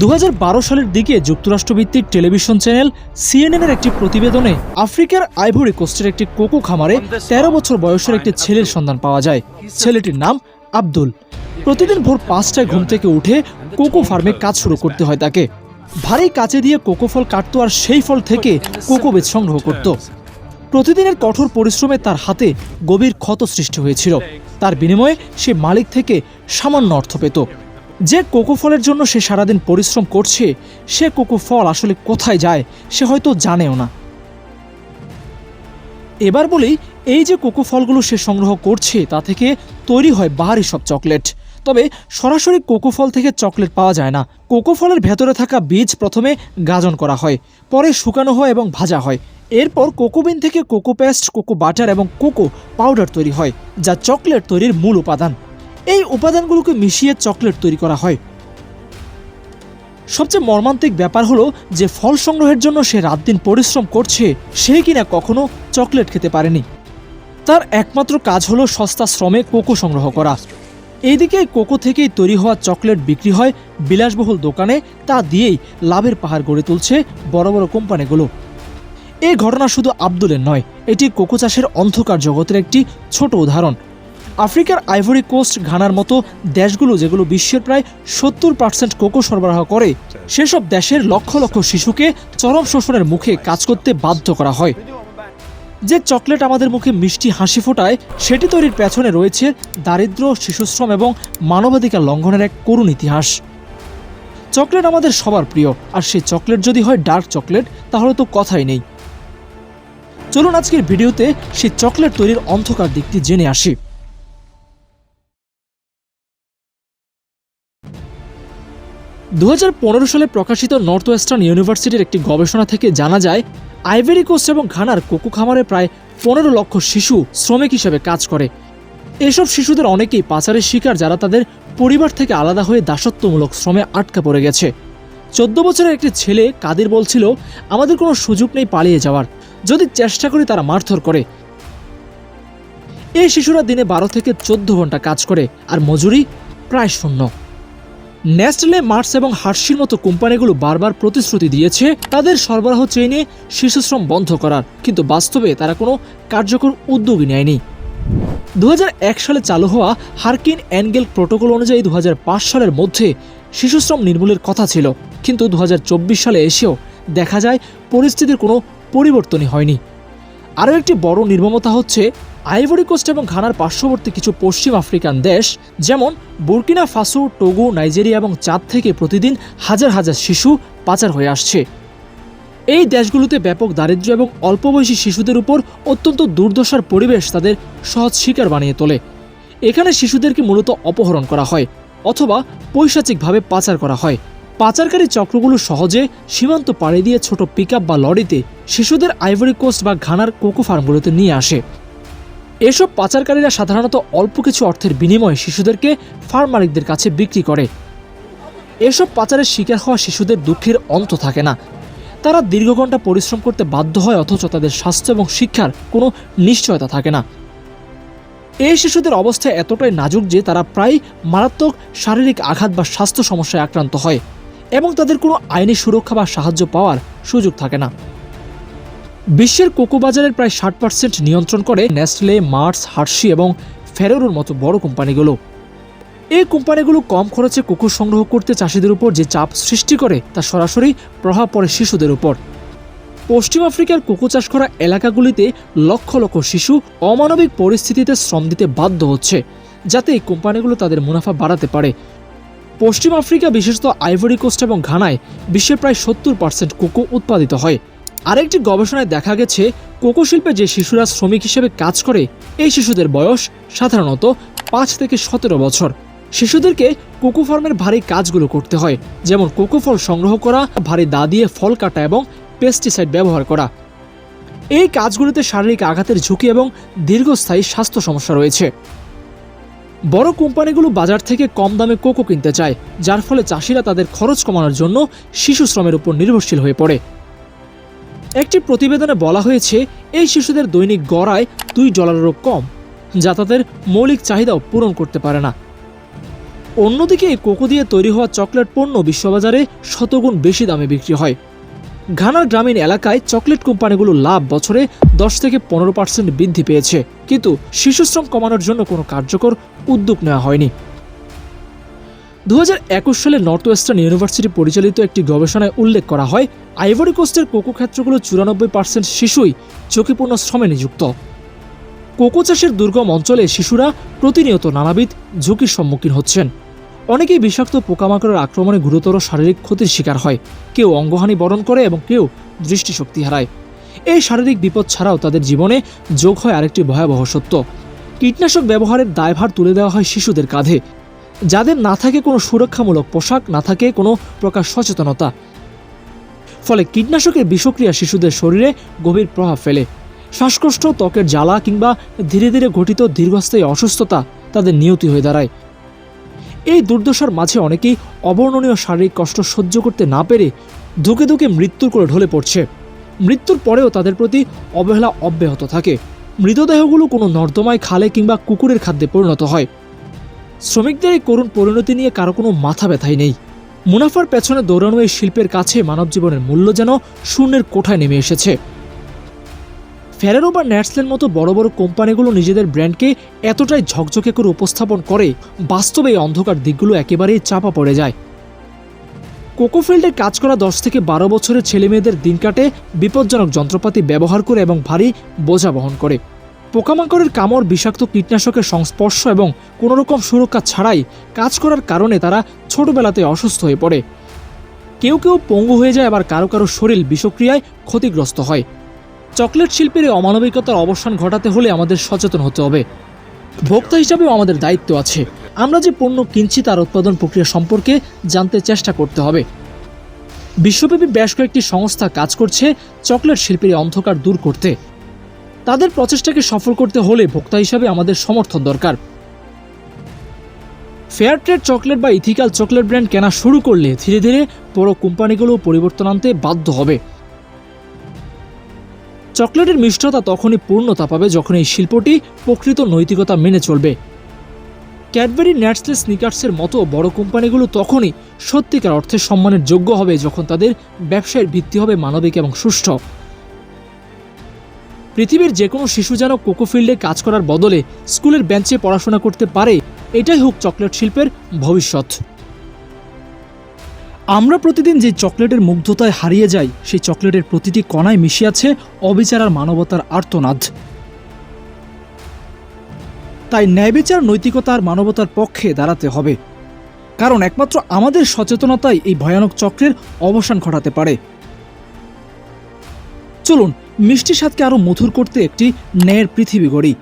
দু হাজার বারো সালের দিকে যুক্তরাষ্ট্রভিত্তিক টেলিভিশন চ্যানেল সিএনএনের একটি প্রতিবেদনে আফ্রিকার আইভরি কোস্টের একটি কোকো খামারে তেরো বছর বয়সের একটি ছেলের সন্ধান পাওয়া যায়। ছেলেটির নাম আব্দুল। প্রতিদিন ভোর পাঁচটায় ঘুম থেকে উঠে কোকো ফার্মে কাজ শুরু করতে হয় তাকে। ভারী কাঁচে দিয়ে কোকো ফল কাটতো আর সেই ফল থেকে কোকো বীজ সংগ্রহ করত। প্রতিদিনের কঠোর পরিশ্রমে তার হাতে গভীর ক্ষত সৃষ্টি হয়েছিল। তার বিনিময়ে সে মালিক থেকে সামান্য অর্থ পেত। যে কোকো ফলের জন্য সে সারাদিন পরিশ্রম করছে, সে কোকো ফল আসলে কোথায় যায়, সে হয়তো জানেও না। এবার বলি, এই যে কোকো ফলগুলো সে সংগ্রহ করছে, তা থেকে তৈরি হয় বাহারি সব চকলেট। তবে সরাসরি কোকো ফল থেকে চকলেট পাওয়া যায় না। কোকো ফলের ভেতরে থাকা বীজ প্রথমে গাজন করা হয়, পরে শুকানো হয় এবং ভাজা হয়। এরপর কোকোবিন থেকে কোকো পেস্ট, কোকো বাটার এবং কোকো পাউডার তৈরি হয়, যা চকলেট তৈরির মূল উপাদান। এই উপাদানগুলোকে মিশিয়ে চকলেট তৈরি করা হয়। সবচেয়ে মর্মান্তিক ব্যাপার হলো যে ফল সংগ্রহের জন্য সে রাত দিন পরিশ্রম করছে, সে কিনা কখনো চকলেট খেতে পারেনি। তার একমাত্র কাজ হলো সস্তা শ্রমে কোকো সংগ্রহ করা। এইদিকে কোকো থেকেই তৈরি হওয়া চকলেট বিক্রি হয় বিলাসবহুল দোকানে, তা দিয়েই লাভের পাহাড় গড়ে তুলছে বড় বড় কোম্পানিগুলো। এই ঘটনা শুধু আব্দুলের নয়, এটি কোকো চাষের অন্ধকার জগতের একটি ছোট উদাহরণ। আফ্রিকার আইভরি কোস্ট ঘানার মতো দেশগুলো যেগুলো বিশ্বের প্রায় সত্তর পার্সেন্ট কোকো সরবরাহ করে, সেসব দেশের লক্ষ লক্ষ শিশুকে চরম শোষণের মুখে কাজ করতে বাধ্য করা হয়। যে চকলেট আমাদের মুখে মিষ্টি হাসি ফোটায়, সেটি তৈরির পেছনে রয়েছে দারিদ্র শিশুশ্রম এবং মানবাধিকার লঙ্ঘনের এক করুণ ইতিহাস। চকলেট আমাদের সবার প্রিয়, আর সেই চকলেট যদি হয় ডার্ক চকলেট, তাহলে তো কথাই নেই। চলুন আজকের ভিডিওতে সেই চকলেট তৈরির অন্ধকার দিকটি জেনে আসি। দু হাজার পনেরো সালে প্রকাশিত নর্থ ওয়েস্টার্ন ইউনিভার্সিটির একটি গবেষণা থেকে জানা যায়, আইভেরি কোস্ট এবং ঘানার কোকো খামারে প্রায় পনেরো লক্ষ শিশু শ্রমিক হিসেবে কাজ করে। এসব শিশুদের অনেকেই পাচারের শিকার যারা তাদের পরিবার থেকে আলাদা হয়ে দাসত্বমূলক শ্রমে আটকা পড়ে গেছে। চোদ্দ বছরের একটি ছেলে কাদির বলছিল, আমাদের কোনো সুযোগ নেই পালিয়ে যাওয়ার। যদি চেষ্টা করি তারা মারধর করে। এই শিশুরা দিনে বারো থেকে চোদ্দ ঘণ্টা কাজ করে, আর মজুরি প্রায় শূন্য। নেস্টলে মার্স এবং হার্সির মতো কোম্পানিগুলো বারবার প্রতিশ্রুতি দিয়েছে, তাদের সরবরাহ চেইনে শিশুশ্রম বন্ধ করার। কিন্তু বাস্তবে তারা কোনো কার্যকর উদ্যোগই নেয়নি। দু হাজার এক সালে চালু হওয়া হার্কিন অ্যানগেল প্রোটোকল অনুযায়ী দু হাজার পাঁচ সালের মধ্যে শিশুশ্রম নির্মূলের কথা ছিল। কিন্তু দু হাজার চব্বিশ সালে এসেও দেখা যায় পরিস্থিতির কোনো পরিবর্তনই হয়নি। আরও একটি বড় নির্মমতা হচ্ছে আইভরি কোস্ট এবং ঘানার পার্শ্ববর্তী কিছু পশ্চিম আফ্রিকান দেশ, যেমন বুর্কিনা ফাসো, টোগো, নাইজেরিয়া এবং চাঁদ থেকে প্রতিদিন হাজার হাজার শিশু পাচার হয়ে আসছে। এই দেশগুলোতে ব্যাপক দারিদ্র্য এবং অল্প বয়সী শিশুদের উপর অত্যন্ত দুর্দশার পরিবেশ তাদের সহজ শিকার বানিয়ে তোলে। এখানে শিশুদেরকে মূলত অপহরণ করা হয় অথবা পৈশাচিকভাবে পাচার করা হয়। পাচারকারী চক্রগুলো সহজে সীমান্ত পাড়ি দিয়ে ছোট পিক বা লরিতে শিশুদের আইভরি কোস্ট বা ঘানার কোকো ফার্মগুলোতে নিয়ে আসে। এসব পাচারকারীরা সাধারণত অল্প কিছু অর্থের বিনিময়ে শিশুদেরকে ফার্ম মালিকদের কাছে বিক্রি করে। এসব পাচারের শিকার হওয়া শিশুদের দুঃখের অন্ত থাকে না। তারা দীর্ঘ ঘণ্টা পরিশ্রম করতে বাধ্য হয় অথচ তাদের স্বাস্থ্য এবং শিক্ষার কোনো নিশ্চয়তা থাকে না। এই শিশুদের অবস্থা এতটাই নাজুক যে তারা প্রায় মারাত্মক শারীরিক আঘাত বা স্বাস্থ্য সমস্যায় আক্রান্ত হয় এবং তাদের কোনো আইনি সুরক্ষা বা সাহায্য পাওয়ার সুযোগ থাকে না। বিশ্বের কোকো বাজারের প্রায় ষাট পার্সেন্ট নিয়ন্ত্রণ করে নেসলে, মার্স হার্সি এবং ফেরোরোর মতো বড় কোম্পানিগুলো। এই কোম্পানিগুলো কম খরচে কোকো সংগ্রহ করতে চাষিদের উপর যে চাপ সৃষ্টি করে, তা সরাসরি প্রভাব পড়ে শিশুদের উপর। পশ্চিম আফ্রিকার কোকো চাষ করা এলাকাগুলিতে লক্ষ লক্ষ শিশু অমানবিক পরিস্থিতিতে শ্রম দিতে বাধ্য হচ্ছে, যাতে এই কোম্পানিগুলো তাদের মুনাফা বাড়াতে পারে। পশ্চিম আফ্রিকা, বিশেষত আইভরি কোস্ট এবং ঘানায় বিশ্বের প্রায় সত্তর পার্সেন্ট কোকো উৎপাদিত হয়। আরেকটি গবেষণায় দেখা গেছে, কোকো শিল্পে যে শিশুরা শ্রমিক হিসেবে কাজ করে, এই শিশুদের বয়স সাধারণত পাঁচ থেকে সতেরো বছর। শিশুদেরকে কোকো ফার্মের ভারী কাজগুলো করতে হয়, যেমন কোকো ফল সংগ্রহ করা, ভারী দা দিয়ে ফল কাটা এবং পেস্টিসাইড ব্যবহার করা। এই কাজগুলোতে শারীরিক আঘাতের ঝুঁকি এবং দীর্ঘস্থায়ী স্বাস্থ্য সমস্যা রয়েছে। বড় কোম্পানিগুলো বাজার থেকে কম দামে কোকো কিনতে চায়, যার ফলে চাষিরা তাদের খরচ কমানোর জন্য শিশু শ্রমের উপর নির্ভরশীল হয়ে পড়ে। একটি প্রতিবেদনে বলা হয়েছে, এই শিশুদের দৈনিক গড়ায় দুই ডলারেরও কম। যা তাদের মৌলিক চাহিদাও পূরণ করতে পারে না। অন্যদিকে এই কোকো দিয়ে তৈরি হওয়া চকলেট পণ্য বিশ্ববাজারে শতগুণ বেশি দামে বিক্রি হয়। ঘানার গ্রামীণ এলাকায় চকলেট কোম্পানিগুলো লাভ বছরে দশ থেকে পনেরো পার্সেন্ট বৃদ্ধি পেয়েছে। কিন্তু শিশুশ্রম কমানোর জন্য কোনো কার্যকর উদ্যোগ নেওয়া হয়নি। দু হাজার একুশ সালে নর্থ ওয়েস্টার্ন ইউনিভার্সিটি পরিচালিত একটি গবেষণায় উল্লেখ করা হয়, আইভরি কোস্টের কোকো ক্ষেত্রগুলো চুরানব্বই পার্সেন্ট শিশুই ঝুঁকিপূর্ণ শ্রমে নিযুক্ত। কোকো চাষের দুর্গম অঞ্চলে শিশুরা প্রতিনিয়ত নানাবিধ ঝুঁকির সম্মুখীন হচ্ছেন। অনেকেই বিষাক্ত পোকামাকড়ের আক্রমণে গুরুতর শারীরিক ক্ষতির শিকার হয়। কেউ অঙ্গহানি বরণ করে এবং কেউ দৃষ্টিশক্তি হারায়। এই শারীরিক বিপদ ছাড়াও তাদের জীবনে যোগ হয় আরেকটি ভয়াবহ সত্য। কীটনাশক ব্যবহারের দায়ভার তুলে দেওয়া হয় শিশুদের কাঁধে। যাদের না থাকে কোনো সুরক্ষামূলক পোশাক, না থাকে কোনো প্রকার সচেতনতা। ফলে কীটনাশকের বিষক্রিয়া শিশুদের শরীরে গভীর প্রভাব ফেলে। শ্বাসকষ্ট, ত্বকের জ্বালা কিংবা ধীরে ধীরে ঘটিত দীর্ঘস্থায়ী অসুস্থতা তাদের নিয়তি হয়ে দাঁড়ায়। এই দুর্দশার মাঝে অনেকেই অবর্ণনীয় শারীরিক কষ্ট সহ্য করতে না পেরে ধুকে ধুকে মৃত্যুর করে ঢলে পড়ছে। মৃত্যুর পরেও তাদের প্রতি অবহেলা অব্যাহত থাকে। মৃতদেহগুলো কোনো নর্দমায় খালে কিংবা কুকুরের খাদ্যে পরিণত হয়। শ্রমিকদের এই করুণ পরিণতি নিয়ে কারও কোনো মাথা ব্যথাই নেই। মুনাফার পেছনে দৌড়ানো এই শিল্পের কাছে মানব জীবনের মূল্য যেন শূন্যের কোঠায় নেমে এসেছে। ফেরারো বা ন্যাটসলের মতো বড় বড় কোম্পানিগুলো নিজেদের ব্র্যান্ডকে এতটাই ঝকঝকে করে উপস্থাপন করে, বাস্তবে এই অন্ধকার দিকগুলো একেবারেই চাপা পড়ে যায়। কোকোফিল্ডে কাজ করা দশ থেকে বারো বছরের ছেলেমেয়েদের দিন কাটে বিপজ্জনক যন্ত্রপাতি ব্যবহার করে এবং ভারী বোঝা বহন করে। পোকামাকড়ের কামড় বিষাক্ত কীটনাশকের সংস্পর্শ এবং কোনো রকম সুরক্ষা ছাড়াই কাজ করার কারণে তারা ছোটবেলাতে অসুস্থ হয়ে পড়ে। কেউ কেউ পঙ্গু হয়ে যায়, আবার কারও কারও শরীর বিষক্রিয়ায় ক্ষতিগ্রস্ত হয়। চকলেট শিল্পের এই অমানবিকতার অবসান ঘটাতে হলে আমাদের সচেতন হতে হবে। ভোক্তা হিসাবেও আমাদের দায়িত্ব আছে। আমরা যে পণ্য কিনছি, তার উৎপাদন প্রক্রিয়া সম্পর্কে জানতে চেষ্টা করতে হবে। বিশ্বব্যাপী বেশ কয়েকটি সংস্থা কাজ করছে চকলেট শিল্পের অন্ধকার দূর করতে। তাদের প্রচেষ্টাকে সফল করতে হলে ভোক্তা হিসাবে আমাদের সমর্থন দরকার। ফেয়ার ট্রেড চকলেট বা ইথিক্যাল চকলেট ব্র্যান্ড কেনা শুরু করলে ধীরে ধীরে বড় কোম্পানিগুলো পরিবর্তন আনতে বাধ্য হবে। চকলেটের মিষ্টতা তখনই পূর্ণতা পাবে যখন এই শিল্পটি প্রকৃত নৈতিকতা মেনে চলবে। ক্যাডবেরি ন্যাটসলে স্নিকার্সের মতো বড় কোম্পানিগুলো তখনই সত্যিকার অর্থে সম্মানের যোগ্য হবে যখন তাদের ব্যবসায়ের ভিত্তি হবে মানবিক এবং সুষ্ঠু। পৃথিবীর যে কোনো শিশু যেন কোকোফিল্ডে কাজ করার বদলে স্কুলের বেঞ্চে পড়াশোনা করতে পারে, এটাই হোক চকলেট শিল্পের ভবিষ্যৎ। আমরা প্রতিদিন যে চকলেটের মুগ্ধতায় হারিয়ে যাই, সেই চকলেটের প্রতিটি কণায় মিশে আছে অবিচার আর মানবতার আর্তনাদ। তাই ন্যায়বিচার, নৈতিকতা আর মানবতার পক্ষে দাঁড়াতে হবে। কারণ একমাত্র আমাদের সচেতনতাই এই ভয়ানক চক্রের অবসান ঘটাতে পারে। চলুন মিষ্টি স্বাদকে আরও মধুর করতে একটি ন্যায়ের পৃথিবী গড়ি